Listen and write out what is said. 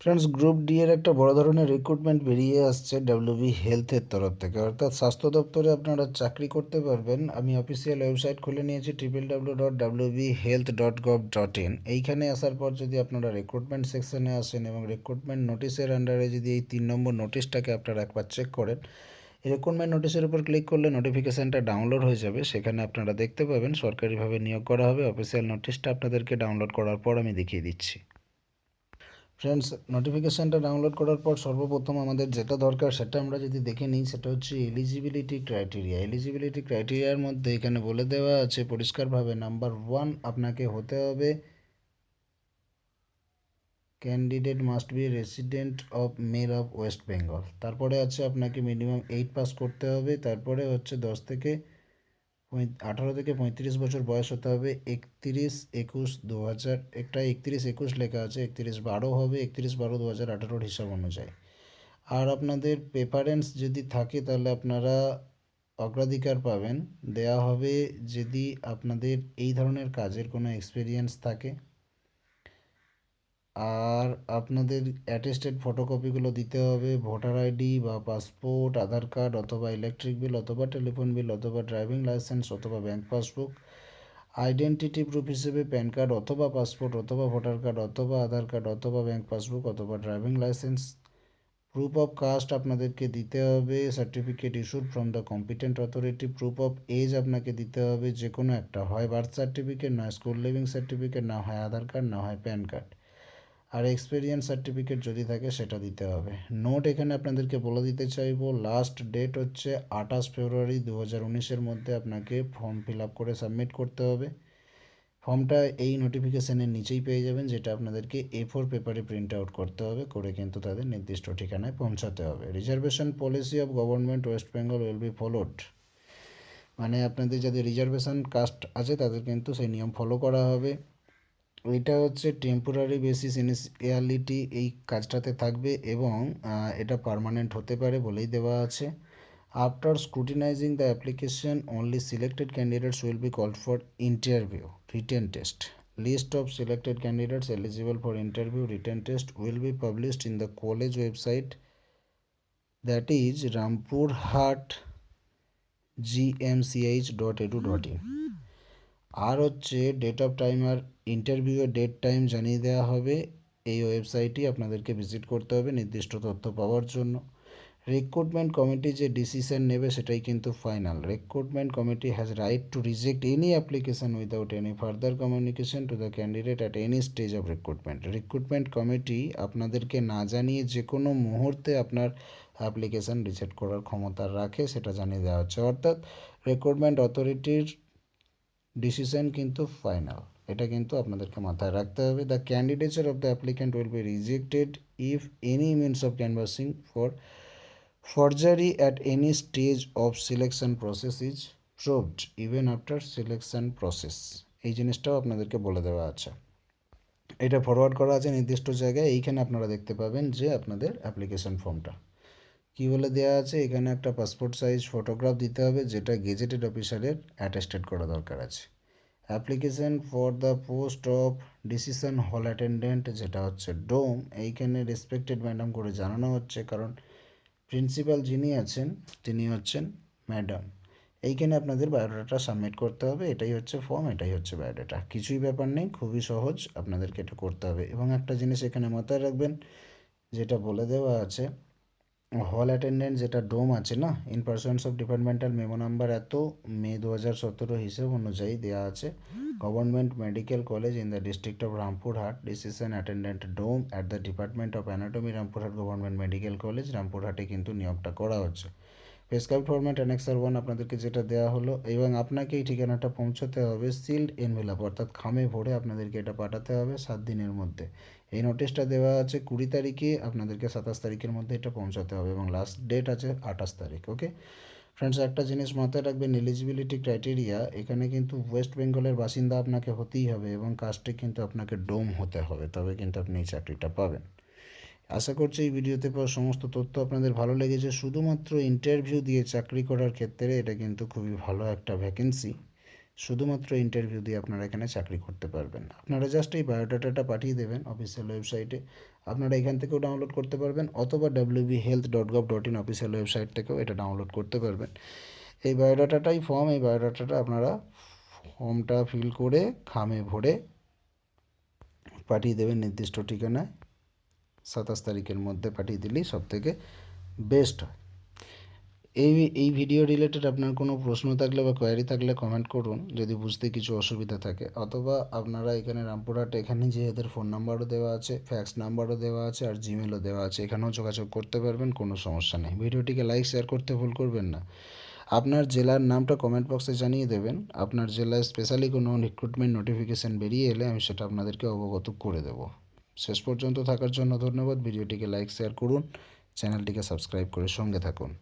Friends group D এর একটা বড় ধরনের রিক্রুটমেন্ট বেরিয়ে আসছে ডাব্লিউবি হেলথের তরফ থেকে। অর্থাৎ স্বাস্থ্য দপ্তরে আপনারা চাকরি করতে পারবেন। আমি অফিসিয়াল ওয়েবসাইট খুলে নিয়েছি triple W dot W B health dot gov dot in এইখানে আসার পর যদি আপনারা রিক্রুটমেন্ট সেকশনে আসেন এবং রিক্রুটমেন্ট নোটিশের আন্ডারে যদি এই তিন নম্বর নোটিশটাকে আপনারা একবার চেক করেন রিক্রুটমেন্ট নোটিশের উপর ক্লিক করলে নোটিফিকেশানটা ডাউনলোড হয়ে যাবে। সেখানে আপনারা দেখতে পাবেন সরকারিভাবে নিয়োগ করা হবে। অফিসিয়াল নোটিশটা আপনাদেরকে ডাউনলোড করার পর আমি দেখিয়ে দিচ্ছি। ফ্রেন্ডস নোটিফিকেশানটা ডাউনলোড করার পর সর্বপ্রথম আমাদের যেটা দরকার, সেটা আমরা যদি দেখে নিই, সেটা হচ্ছে এলিজিবিলিটি ক্রাইটেরিয়া এলিজিবিলিটি ক্রাইটেরিয়ার মধ্যে এখানে বলে দেওয়া আছে পরিষ্কারভাবে নাম্বার ওয়ান আপনাকে হতে হবে candidate must be resident of male of West Bengal তারপরে আছে আপনাকে মিনিমাম এইট পাস করতে হবে, তারপরে হচ্ছে দশ থেকে আঠারো থেকে পঁয়ত্রিশ বছর বয়স হতে হবে। একত্রিশ একুশ দু হাজার একটা একত্রিশ একুশ লেখা আছে। একত্রিশ বারো হবে। একত্রিশ বারো দু হাজার আঠারোর হিসাব অনুযায়ী। আর আপনাদের প্রেফারেন্স যদি থাকে তাহলে আপনারা অগ্রাধিকার পাবেন। দেয়া হবে যদি আপনাদের এই ধরনের কাজের কোনো এক্সপিরিয়েন্স থাকে। আর আপনাদের অ্যাটেস্টেড ফটোকপিগুলো দিতে হবে ভোটার আইডি বা পাসপোর্ট আধার কার্ড অথবা ইলেকট্রিক বিল অথবা টেলিফোন বিল অথবা ড্রাইভিং লাইসেন্স অথবা ব্যাঙ্ক পাসবুক আইডেন্টিটি প্রুফ হিসেবে প্যান কার্ড অথবা পাসপোর্ট অথবা ভোটার কার্ড অথবা আধার কার্ড অথবা ব্যাঙ্ক পাসবুক অথবা driving licence proof of caste আপনাদেরকে দিতে হবে certificate issued from the competent authority proof of age আপনাকে দিতে হবে যে কোনো একটা, হয় বার্থ সার্টিফিকেট নয় স্কুল লিভিং সার্টিফিকেট না হয় আধার কার্ড না হয় প্যান কার্ড আর এক্সপিরিয়েন্স সার্টিফিকেট যদি থাকে সেটা দিতে হবে। নোট এখানে আপনাদেরকে বলে দিতে চাইব লাস্ট ডেট হচ্ছে আঠাশ ফেব্রুয়ারি দু হাজার উনিশের মধ্যে আপনাকে ফর্ম ফিল আপ করে সাবমিট করতে হবে। ফর্মটা এই নোটিফিকেশানের নিচেই পেয়ে যাবেন, যেটা আপনাদেরকে এ ফোর পেপারে প্রিন্ট আউট করতে হবে, করে কিন্তু তাদের নির্দিষ্ট ঠিকানায় পৌঁছাতে হবে। Reservation policy of government West Bengal will be followed মানে আপনাদের যাদের রিজার্ভেশন কাস্ট আছে, তাদের কিন্তু সেই নিয়ম ফলো করা হবে। এটা হচ্ছে টেম্পোরারি বেসিস ইনিশিয়ালিটি এই কাজটাতে থাকবে এবং এটা পারমানেন্ট হতে পারে বলেই দেওয়া আছে। After scrutinising the application only selected candidates will be called for interview written test list of selected candidates eligible for interview written test will be published in the college website that is Rampurhat G M C H dot edu dot in আর হচ্ছে date of time আর ইন্টারভিউয়ের date time জানিয়ে দেওয়া হবে। এই ওয়েবসাইটটি আপনাদেরকে visit করতে হবে নির্দিষ্ট তথ্য পাওয়ার জন্য। রিক্রুটমেন্ট কমিটি যে ডিসিশন নেবে সেটাই কিন্তু final recruitment committee has right to reject any application without any further communication to the candidate at any stage of recruitment recruitment committee আপনাদেরকে না জানিয়ে যে কোনো মুহূর্তে আপনার অ্যাপ্লিকেশান রিজেক্ট করার ক্ষমতা রাখে, সেটা জানিয়ে দেওয়া হচ্ছে। অর্থাৎ রিক্রুটমেন্ট অথরিটির ডিসিশন কিন্তু ফাইনাল এটা কিন্তু আপনাদেরকে মাথায় রাখতে হবে। The candidature of the applicant will be rejected if any means of canvassing for forgery at any stage of selection process is proved even after selection process এই জিনিসটাও আপনাদেরকে বলে দেওয়া আছে। এটা ফরওয়ার্ড করা আছে নির্দিষ্ট জায়গায়। এইখানে আপনারা দেখতে পাবেন যে আপনাদের অ্যাপ্লিকেশন ফর্মটা কী বলে দেওয়া আছে? এখানে একটা পাসপোর্ট সাইজ ফটোগ্রাফ দিতে হবে, যেটা গেজেটেড অফিসারের অ্যাটেস্টেড করা দরকার আছে। Application for the post of dissection hall attendant যেটা হচ্ছে ডোম এইখানে রেসপেক্টেড ম্যাডাম করে জানানো হচ্ছে, কারণ প্রিন্সিপাল যিনি আছেন, তিনি হচ্ছেন ম্যাডাম এইখানে আপনাদের বায়োডাটা সাবমিট করতে হবে, এটাই হচ্ছে ফর্ম এটাই হচ্ছে বায়োডাটা কিছুই ব্যাপার নেই, খুবই সহজ, আপনাদেরকে এটা করতে হবে। এবং একটা জিনিস এখানে মাথায় রাখবেন, যেটা বলে দেওয়া আছে হল অ্যাটেন্ডেন্ট যেটা ডোম আছে না in persons of departmental memo number এত মে দু হাজার সতেরো হিসেব অনুযায়ী দেওয়া আছে। Government medical college in the district of Rampurhat dissection attendant dome at the department of anatomy Rampurhat government medical college রামপুরহাটে কিন্তু নিয়োগটা করা হচ্ছে। প্রেসক্রাইব ফরম্যাট অ্যানেক্সার ওয়ান আপনাদেরকে যেটা দেওয়া হলো, এবং আপনাকে এই ঠিকানাটা পৌঁছতে হবে সিল্ড এনভেলাপ অর্থাৎ খামে ভরে আপনাদেরকে এটা পাঠাতে হবে সাত দিনের মধ্যে। এই নোটিশটা দেওয়া আছে কুড়ি তারিখে, আপনাদেরকে সাতাশ তারিখের মধ্যে এটা পৌঁছাতে হবে এবং লাস্ট ডেট আছে আঠাশ তারিখ ওকে ফ্রেন্ডস একটা জিনিস মাথায় রাখবেন এলিজিবিলিটি ক্রাইটেরিয়া এখানে কিন্তু ওয়েস্ট বেঙ্গলের বাসিন্দা আপনাকে হতেই হবে এবং কাজটি কিন্তু আপনাকে ডোম হতে হবে, তবে কিন্তু আপনি এই চাকরিটা পাবেন। আশা করছি এই ভিডিওতে পাওয়া সমস্ত তথ্য আপনাদের ভালো লেগেছে। শুধুমাত্র ইন্টারভিউ দিয়ে চাকরি করার ক্ষেত্রে এটা কিন্তু খুবই ভালো একটা ভ্যাকেন্সি শুধুমাত্র ইন্টারভিউ দিয়ে আপনারা এখানে চাকরি করতে পারবেন। আপনারা জাস্ট এই বায়োডাটাটা পাঠিয়ে দেবেন অফিসিয়াল ওয়েবসাইটে আপনারা এখান থেকেও ডাউনলোড করতে পারবেন অথবা W B health dot gov dot in official website থেকেও এটা ডাউনলোড করতে পারবেন। এই বায়োডাটাটাই ফর্ম এই বায়োডাটাটা আপনারা ফর্মটা ফিল করে খামে ভরে পাঠিয়ে দেবেন নির্দিষ্ট ঠিকানায়। সাতাশ তারিখের মধ্যে পাঠিয়ে দিলেই সব থেকে বেস্ট হয়। এই এই ভিডিও রিলেটেড আপনার কোনো প্রশ্ন থাকলে বা কোয়ারি থাকলে কমেন্ট করুন, যদি বুঝতে কিছু অসুবিধা থাকে। অথবা আপনারা এখানে রামপুরহাট, এখানে যে এদের ফোন নাম্বারও দেওয়া আছে ফ্যাক্স নাম্বারও দেওয়া আছে আর জিমেলও দেওয়া আছে, এখানেও যোগাযোগ করতে পারবেন, কোনো সমস্যা নেই। ভিডিওটিকে লাইক শেয়ার করতে ভুল করবেন না। আপনার জেলার নামটা কমেন্ট বক্সে জানিয়ে দেবেন। আপনার জেলায় স্পেশালি কোনো রিক্রুটমেন্ট নোটিফিকেশান বেরিয়ে এলে আমি সেটা আপনাদেরকে অবগত করে দেব। শেষ পর্যন্ত থাকার জন্য ধন্যবাদ। ভিডিওটিকে লাইক শেয়ার করুন। চ্যানেলটিকে সাবস্ক্রাইব করে সঙ্গে থাকুন।